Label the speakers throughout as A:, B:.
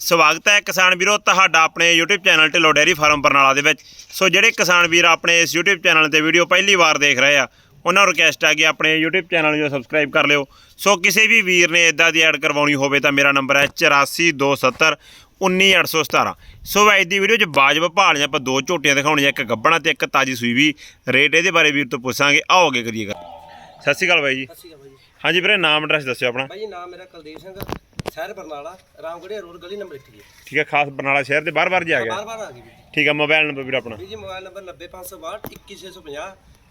A: ਸਵਾਗਤ ਹੈ ਕਿਸਾਨ ਵੀਰੋ ਤੁਹਾਡਾ ਆਪਣੇ YouTube channel Dhillon dairy farm Barnala ਦੇ ਵਿੱਚ। ਸੋ ਜਿਹੜੇ ਕਿਸਾਨ ਵੀਰ ਆਪਣੇ ਇਸ YouTube ਚੈਨਲ ਤੇ ਵੀਡੀਓ ਪਹਿਲੀ ਵਾਰ ਦੇਖ ਰਹੇ ਆ ਉਹਨਾਂ ਨੂੰ ਰਿਕਵੈਸਟ ਆ ਕਿ ਆਪਣੇ YouTube ਚੈਨਲ ਨੂੰ ਸਬਸਕ੍ਰਾਈਬ ਕਰ ਲਿਓ। ਸੋ ਕਿਸੇ ਵੀ ਵੀਰ ਨੇ ਇਦਾਂ ਦੀ ਐਡ ਕਰਵਾਉਣੀ ਹੋਵੇ ਤਾਂ ਮੇਰਾ ਨੰਬਰ ਹੈ 8427 19817 ਸੋ ਅੱਜ ਦੀ ਵੀਡੀਓ 'ਚ ਬਾਜਬ ਭਾਲੀਆਂ ਆਪਾਂ ਦੋ ਝੋਟੀਆਂ ਦਿਖਾਉਣੀਆਂ ਇੱਕ ਗੱਬਣਾ ਤੇ ਇੱਕ ਤਾਜੀ ਸੂਈ ਵੀ। ਰੇਟ ਇਹਦੇ ਬਾਰੇ ਵੀਰ ਤੋਂ ਪੁੱਛਾਂਗੇ। ਆਓ ਅੱਗੇ ਕਰੀਏ ਗੱਲ। ਸਤਿ ਸ਼੍ਰੀ ਅਕਾਲ ਬਾਈ ਜੀ।
B: ਸਤਿ ਸ਼੍ਰੀ ਅਕਾਲ ਬਾਈ
A: ਹਾਂਜੀ ਵੀਰੇ ਨਾਮ ਐਡਰੈਸ ਦੱਸਿਓ ਆਪਣਾ।
B: ਬਾਈ ਨਾਮ ਮੇਰਾ ਕੁਲਦੀਪ ਸਿੰਘ। ਸ਼ਹਿਰ ਬਰਨਾਲਾ ਰਾਮਗੜ੍ਹੀਆ ਰੋਡ ਗਲੀ ਨੰਬਰ 1 ਜੀ।
A: ਠੀਕ ਹੈ ਖਾਸ ਬਰਨਾਲਾ ਸ਼ਹਿਰ ਦੇ ਬਾਰ-ਬਾਰ ਜੀ ਗਿਆ?
B: ਬਾਰ ਬਾਰ ਆ ਗਈ ਵੀਰ
A: ਠੀਕ ਹੈ ਮੋਬਾਈਲ ਨੰਬਰ ਵੀਰ ਆਪਣਾ।
B: ਜੀ ਜੀ ਮੋਬਾਈਲ ਨੰਬਰ 90562 21650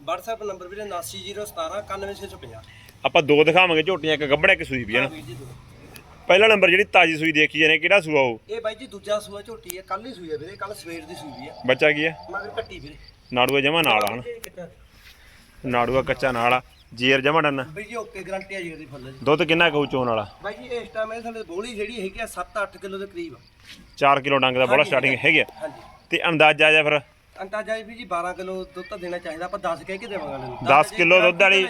B: WhatsApp ਨੰਬਰ ਵੀਰੇ 89017 91650
A: ਆਪਾਂ ਦੋ ਦਿਖਾਵਾਂਗੇ ਝੋਟੀਆਂ ਇੱਕ ਗੱਬੜਾ ਇੱਕ ਸੂਈ ਵੀ ਹੈ ਨਾ?
B: ਵੀਰ ਜੀ ਦੋ।
A: ਪਹਿਲਾ ਨੰਬਰ ਜਿਹੜੀ ਤਾਜੀ ਸੂਈ ਦੇਖੀ ਜਾਨੇ ਕਿਹੜਾ ਸੂਆ ਉਹ?
B: ਇਹ ਬਾਈ ਜੀ ਦੂਜਾ ਸੂਆ ਝੋਟੀ ਹੈ ਕੱਲ ਹੀ ਸੂਈ ਹੈ ਵੀਰੇ ਕੱਲ ਸਵੇਰ ਦੀ ਸੂਈ ਹੈ।
A: ਬੱਚਾ ਕੀ ਹੈ?
B: ਮਗਰ ਕੱਟੀ ਵੀਰੇ।
A: ਨਾੜੂਆ ਜਮਾ ਨਾਲ ਆ ਹਨ? ਨਾੜੂਆ ਕੱਚਾ ਨਾਲ ਆ। ਜੇਰ ਜਮਾ ਡੰਨਾ?
B: ਬਾਈ ਜੀ ਓਕੇ ਗਰੰਟੀ ਆ ਜੀ ਇਹਦੀ ਫੁੱਲ ਜੀ।
A: ਦੁੱਧ ਕਿੰਨਾ ਕਹੂ ਚੋਣ ਵਾਲਾ?
B: ਬਾਈ ਜੀ ਇਸ ਟਾਈਮ ਇਹ ਸਾਡੇ ਬੋਲੀ ਜਿਹੜੀ ਹੈਗੀ ਆ 7-8 ਕਿਲੋ ਦੇ ਕਰੀਬ ਆ।
A: 4 ਕਿਲੋ ਡੰਗ ਦਾ ਬੋਲਾ ਸਟਾਰਟਿੰਗ ਹੈਗੀ ਆ।
B: ਹਾਂਜੀ।
A: ਤੇ ਅੰਦਾਜ਼ਾ ਜਾ ਫਿਰ।
B: ਅੰਦਾਜ਼ਾ ਵੀ ਜੀ 12 ਕਿਲੋ ਦੁੱਧ ਤਾਂ ਦੇਣਾ ਚਾਹੀਦਾ ਆਪਾਂ 10 ਕਹਿ ਕੇ ਦੇਵਾਂਗੇ ਇਹਨੂੰ
A: 10 ਕਿਲੋ ਦੁੱਧ ਵਾਲੀ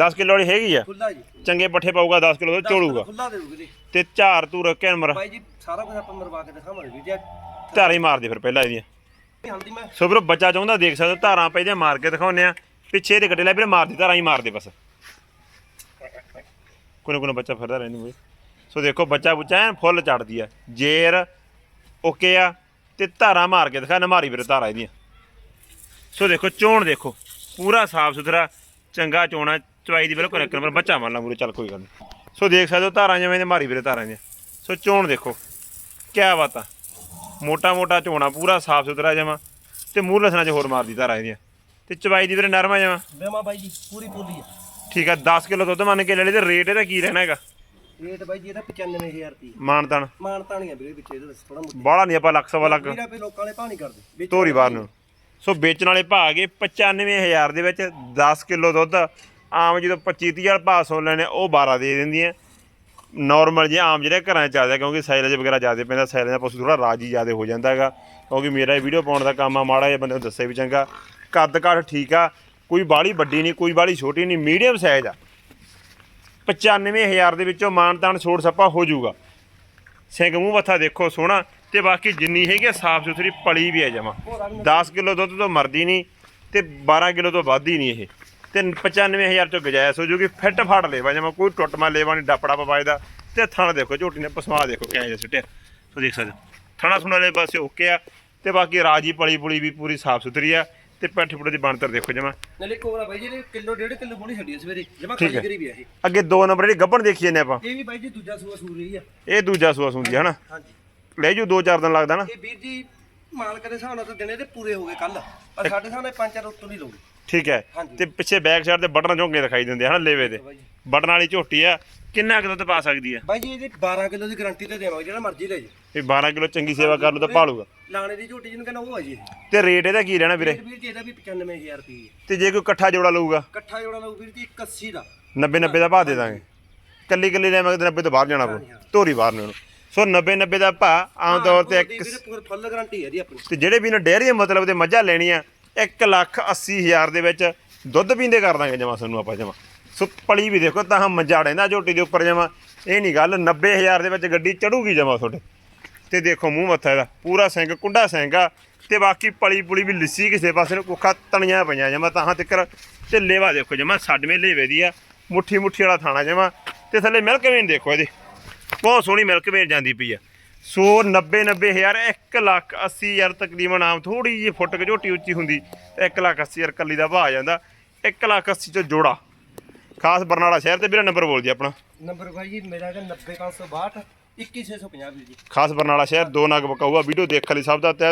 A: 10 ਕਿਲੋ ਵਾਲੀ ਹੈਗੀ ਆ।
B: ਖੁੱਲਾ ਜੀ।
A: ਚੰਗੇ ਪੱਠੇ ਪਾਊਗਾ 10 ਕਿਲੋ ਦੁੱਧ ਚੋਲੂਗਾ।
B: ਖੁੱਲਾ ਦੇ ਵੀਰੇ
A: ਤੇ ਝਾਰ ਤੂੰ ਰੱਖੇ ਨੰਬਰ
B: ਬਾਈ ਜੀ ਸਾਰਾ ਕੁਝ ਆਪਾਂ ਮਰਵਾ ਕੇ ਦਿਖਾਵਾਂਗੇ ਜੀ।
A: ਧਾਰਾਂ ਹੀ ਮਾਰਦੇ ਫਿਰ ਪਹਿਲਾਂ ਇਹਦੀਆਂ।
B: ਹਲਦੀ ਮੈਂ
A: ਸੋ ਵੀਰੋ ਬੱਚਾ ਚਾਹੁੰਦਾ ਦੇਖ ਸਕਦੇ ਧਾਰਾਂ ਪੈਦੀਆਂ ਮਾਰ ਕੇ ਦਿਖਾਉਂਦੇ ਆ ਪਿੱਛੇ ਦੇ ਗੱਡੇ ਲੈ ਵੀਰੇ ਮਾਰਦੀ ਧਾਰਾਂ ਹੀ ਮਾਰਦੇ ਬਸ। ਕੋਈ ਨਾ ਬੱਚਾ ਫਿਰਦਾ ਰਹਿੰਦਾ ਕੋਈ ਸੋ ਦੇਖੋ, ਬੱਚਾ ਬੁੱਚਾ ਐਨ ਫੁੱਲ ਚੜਦੀ ਆ। ਜੇਰ, ਓਕੇ ਆ, ਤੇ ਧਾਰਾਂ ਮਾਰ ਕੇ ਦਿਖਾ, ਨਮਾਰੀ ਵੀਰੇ ਧਾਰਾ ਇਹਦੀਆਂ। ਸੋ ਦੇਖੋ, ਚੋਣ ਦੇਖੋ। ਪੂਰਾ ਸਾਫ਼ ਸੁਥਰਾ, ਚੰਗਾ ਚੋਣਾ ਚਵਾਈ ਦੀ ਬਿਲਕੁਲ ਇੱਕ ਨੰਬਰ, ਬੱਚਾ ਮੰਨ ਲਾ ਮੂਰੇ, ਚੱਲ ਕੋਈ ਗੱਲ ਨਹੀਂ ਸੋ ਦੇਖ ਸਕਦੇ ਹੋ, ਧਾਰਾਂ ਜਿਵੇਂ ਦੇ ਮਾਰੀ ਵੀਰੇ ਧਾਰਾਂ ਦੀਆਂ ਸੋ ਚੋਣ ਦੇਖੋ, ਕਿਆ ਬਾਤ ਆ। ਮੋਟਾ ਮੋਟਾ ਝੋਣਾ ਪੂਰਾ ਸਾਫ਼ ਸੁਥਰਾ ਜਮਾ। ਤੇ ਮੂੰਹ ਲਸਣਾ ਚ ਹੋਰ ਮਾਰਦੀ ਧਾਰਾਂ ਇਹਦੀਆਂ। ਤੇ ਚਵਾਈ ਦੀ ਵੀਰੇ ਨਰਮਾ ਜਮਾ
B: ਬੇਮਾ ਬਾਈ ਜੀ ਪੂਰੀ ਪੂਰੀ ਆ।
A: ਠੀਕ ਆ 10 ਕਿਲੋ ਦੁੱਧ ਮੰਨ ਕੇ ਲੈ ਲਈ ਤੇ ਰੇਟ ਇਹਦਾ ਕੀ ਰਹਿਣਾ ਹੈਗਾ?
B: ਰੇਟ ਬਾਈ ਜੀ ਇਹਦਾ 95000 ਰੁਪਏ
A: ਮਾਨਤਾਨ।
B: ਮਾਨ ਤਾਣੀਆਂ ਵੀਰੇ ਵਿੱਚ ਇਹਦੇ ਵਿੱਚ ਥੋੜਾ ਮੁੱਠੀ
A: ਬਾਹਲਾ ਨਹੀਂ ਆਪਾਂ ਲੱਖ ਸਵਾ ਲੱਖ।
B: ਵੀਰਾ ਪੇ ਲੋਕਾਂ ਵਾਲੇ ਭਾਅ ਨਹੀਂ ਕਰਦੇ। ਵਿੱਚ
A: ਤੋਰੀ ਬਾਹਰ ਨੂੰ। ਸੋ ਵੇਚਣ ਵਾਲੇ ਭਾਅ ਗਏ 95000 ਦੇ ਵਿੱਚ 10 ਕਿਲੋ ਦੁੱਧ। ਆਮ ਜਦੋਂ 25 30 ਵਾਲਾ ਭਾਅ ਸੁਣ ਲੈਣੇ ਉਹ 12 ਦੇ ਦਿੰਦੀਆਂ। ਨਾਰਮਲ ਜੇ ਆਮ ਜਿਹੜੇ ਘਰਾਂ 'ਚ ਚੱਲਦਾ ਕਿਉਂਕਿ ਸਾਈਲੇਜ ਵਗੈਰਾ ਜ਼ਿਆਦਾ ਪੈਂਦਾ ਸਾਈਲੇਜ ਦਾ ਪਸ਼ੂ ਥੋੜਾ ਰਾਜੀ ਜ਼ਿਆਦਾ ਹੋ ਜਾਂਦਾ ਹੈਗਾ। ਕਿਉਂਕਿ ਮੇਰਾ ਇਹ ਵੀਡੀਓ ਪਾਉਣ ਦਾ ਕੰਮ ਆ ਮਾੜਾ ਜਿਹਾ ਬੰਦੇ ਨੂੰ ਦੱਸੇ ਵੀ ਚੰਗਾ। ਕੱਦ ਕਾਠ ਠੀਕ ਆ, ਕੋਈ ਬਾਹਲੀ ਵੱਡੀ ਨਹੀਂ, ਕੋਈ ਬਾਹਲੀ ਛੋਟੀ ਨਹੀਂ ਮੀਡੀਅਮ ਸਾਈਜ਼ ਆ। 95000 ਦੇ ਵਿੱਚੋਂ ਮਾਨਤਾਨ ਛੋੜ ਸੱਪਾ ਹੋ ਜਾਊਗਾ। ਸਿੰਘ ਮੂੰਹ ਮੱਥਾ ਦੇਖੋ ਸੋਹਣਾ, ਤੇ ਬਾਕੀ ਜਿੰਨੀ ਹੈਗੀ ਆ, ਸਾਫ਼ ਸੁਥਰੀ ਪਲੀ ਵੀ ਹੈ ਜਮਾ। 10 ਕਿਲੋ ਦੁੱਧ ਤੋਂ ਮਰਦੀ ਨਹੀਂ, ਤੇ 12 ਕਿਲੋ ਤੋਂ ਵੱਧ ਹੀ ਨਹੀਂ ਇਹ। ਤੇ 95000 ਚੋਂ ਗਜਾਇਸ ਹੋ ਜੂਗੀ ਫਿੱਟ ਫੜ ਲੇਵਾ ਜਮਾ, ਕੋਈ ਟੁੱਟਮਾ ਲੇਵਾ ਨਹੀਂ, ਡੱਪੜਾ ਪਵਾਇਦਾ ਤੇ ਥਣ ਦੇਖੋ, ਝੋਟੀ ਨੇ ਪਸਮਾ ਦੇਖੋ, ਕਿਵੇਂ ਜਿਹਾ ਸਿੱਟਿਆ। ਸੋ ਦੇਖ ਸਕਦੇ ਹੋ। ਥਣਾ ਥੁਣਾ ਵਾਲੇ ਪਾਸੇ ਓਕੇ ਆ, ਤੇ ਬਾਕੀ ਰਾਜੀ ਪਲੀ ਪੁਲੀ ਵੀ ਪੂਰੀ ਸਾਫ਼ ਸੁਥਰੀ ਆ। ਤੇ ਪੈਠ ਪੁੜੇ ਦੀ ਬਣਤਰ ਦੇਖੋ ਜਮਾ।
B: ਨਾਲੇ ਕੋਰਾ ਬਾਈ ਜੀ ਨੇ ਕਿਲੋ ਡੇਢ ਕਿਲੋ ਬੋਲੀ ਛੱਡੀ ਆ ਸਵੇਰੇ। ਜਮਾ
A: ਠੀਕ
B: ਖਾਲੀ
A: ਹੈ।
B: ਕਰੀ ਵੀ ਆ ਇਹ।
A: ਅੱਗੇ ਦੋ ਨੰਬਰ ਜਿਹੜੀ ਗੱਭਣ ਦੇਖੀ ਜਾਂਦੇ ਆਪਾਂ।
B: ਇਹ ਵੀ ਬਾਈ ਜੀ ਦੂਜਾ ਸੂਆ ਸੂਰ ਰਹੀ ਆ।
A: ਇਹ ਦੂਜਾ ਸੂਆ ਸੁੰਦੀ ਹਨਾ?
B: ਹਾਂਜੀ।
A: ਲੈ ਜੂ 2-4 ਦਿਨ ਲੱਗਦਾ ਨਾ।
B: ਇਹ ਵੀਰ ਜੀ ਮਾਲਕ ਦੇ ਹਿਸਾਬ ਨਾਲ ਤਾਂ ਦਿਨੇ ਤੇ ਪੂਰੇ ਹੋ ਗਏ ਕੱਲ ਪਰ ਸਾਡੇ ਹਿਸਾਬ ਨਾਲ ਪੰਜ ਚਾਰ ਉੱਤੋਂ ਨਹੀਂ ਲਊਗੀ
A: ਠੀਕ ਹੈ।
B: ਹਾਂਜੀ।
A: ਤੇ ਪਿੱਛੇ ਬੈਕ ਸਾਈਡ ਤੇ ਬਟਨ ਝੋਂਕੇ ਦਿਖਾਈ ਦਿੰਦੇ ਹਨ ਲੇਵੇ ਤੇ
B: ਬਾਈ ਜੀ।
A: ਬਟਨ ਵਾਲੀ ਝੋਟੀ ਆ ਕਿੰਨਾ ਕੁ ਦੁੱਧ ਪਾ ਸਕਦੀ ਆ?
B: ਬਾਈ ਜੀ ਇਹਦੀ 12 ਕਿਲੋ ਦੀ ਗਾਰੰਟੀ ਤੇ ਦੇਵਾਂਗੇ ਜਿਹੜਾ ਮਰਜ਼ੀ ਲੈ ਜੀ
A: ਇਹ 12 ਕਿਲੋ ਚੰਗੀ ਸੇਵਾ ਕਰ ਲੂ ਤਾਂ ਪਾਲੂਗਾ
B: ਲਾਣੇ ਦੀ ਝੋਟੀ ਜਿਹਨੂੰ ਕਹਿੰਦਾ ਉਹ ਆ ਜੀ
A: ਤੇ ਰੇਟ ਇਹਦਾ ਕੀ ਰਹਿਣਾ ਵੀਰੇ?
B: ਵੀਰ ਜੀ ਇਹਦਾ ਵੀ 95000 ਰੁਪਏ
A: ਤੇ ਜੇ ਕੋਈ ਇਕੱਠਾ ਜੋੜਾ ਲਊਗਾ?
B: ਇਕੱਠਾ ਜੋੜਾ ਲਊ ਵੀਰ ਜੀ 81 ਦਾ।
A: 90 90 ਦਾ ਭਾਅ ਦੇ ਦਾਂਗੇ। ਕੱਲੀ ਕੱਲੀ ਲੈਵਾਂਗੇ ਤੇ 90 ਤੋਂ ਬਾਹਰ ਜਾਣਾ ਪਊ। ਧੋਰੀ ਬਾਹਰ ਨੂੰ। ਸੋ 90 90 ਦਾ ਭਾਅ ਆਮ ਤੌਰ ਤੇ ਇੱਕ
B: ਫੁੱਲ ਗਾਰੰਟੀ ਹੈ ਜੀ ਆਪਣੀ।
A: ਤੇ ਜਿਹੜੇ ਵੀ ਨੇ ਡੇਅਰੀ ਮਤਲਬ ਦੇ ਮੱਝਾਂ ਲੈਣੀਆਂ 1 ਲੱਖ 80 ਹਜ਼ਾਰ ਦੇ ਵਿੱਚ ਦੁੱਧ ਪੀਂਦੇ ਕਰ ਦਾਂਗੇ ਜਮਾ ਸਾਨੂੰ ਆਪਾਂ ਜਮਾ। ਸੋ ਪਲੀ ਵੀ ਦੇਖੋ, ਤਾਂ ਮੱਝਾ ਡੈਂਦਾ ਝੋਟੀ ਦੇ ਉੱਪਰ ਜਮਾ। ਇਹ ਨਹੀਂ ਗੱਲ 90000 ਦੇ ਵਿੱਚ ਗੱਡੀ ਚੜੂਗੀ ਜਮਾ ਤੁਹਾਡੇ। ਤੇ ਦੇਖੋ ਮੂੰਹ ਮੱਥਾ ਇਹਦਾ, ਪੂਰਾ ਸਿੰਘ, ਕੁੰਡਾ ਸਿੰਘ ਆ, ਤੇ ਬਾਕੀ ਪਲੀ ਪੁਲੀ ਵੀ ਲਿੱਸੀ ਕਿਸੇ ਪਾਸੇ ਨੂੰ, ਕੁੱਖਾ ਤਣੀਆਂ ਪਈਆਂ ਜਮਾ, ਤਾਂ ਤਿੱਕਰ ਤੇ ਲੇਵਾ ਦੇਖੋ ਜਮਾ ਛੱਡਵੇਂ ਲੇਵੇ ਦੀ ਆ, ਮੁੱਠੀ ਮੁੱਠੀ ਵਾਲਾ ਥਾਣਾ ਜਮਾ, ਤੇ ਥੱਲੇ ਮਿਲਕ ਵੇਨ ਦੇਖੋ ਇਹਦੀ। ਬਹੁਤ ਸੋਹਣੀ ਮਿਲਕ ਵੇਨ ਜਾਂਦੀ ਪਈ ਆ। ਸੋ 90 90000 1 ਲੱਖ 80 ਹਜ਼ਾਰ ਤਕਰੀਬਨ ਆਮ ਥੋੜੀ ਜਿਹੀ ਫੁੱਟ ਕੇ ਝੋਟੀ ਉੱਚੀ ਹੁੰਦੀ, ਤੇ 1 ਲੱਖ 80 ਹਜ਼ਾਰ ਕੱਲੀ ਦਾ ਭਾਅ ਆ ਜਾਂਦਾ। 1 ਲੱਖ 80 ਚੋਂ ਜੋੜਾ। ਖਾਸ ਬਰਨਾਲਾ ਸ਼ਹਿਰ ਤੇ ਵੀਰਾ ਨੰਬਰ ਬੋਲ ਜੀ ਆਪਣਾ।
B: ਨੰਬਰ ਬਾਈ ਜੀ ਮੇਰਾ ਹੈਗਾ 90562 21650 ਵੀਰ ਜੀ।
A: ਖਾਸ ਬਰਨਾਲਾ ਸ਼ਹਿਰ ਦੋ ਨਗ ਬਕਾਊਆ ਵੀਡੀਓ ਦੇਖਣ ਲਈ ਸਭ ਦਾ ਤਹਿ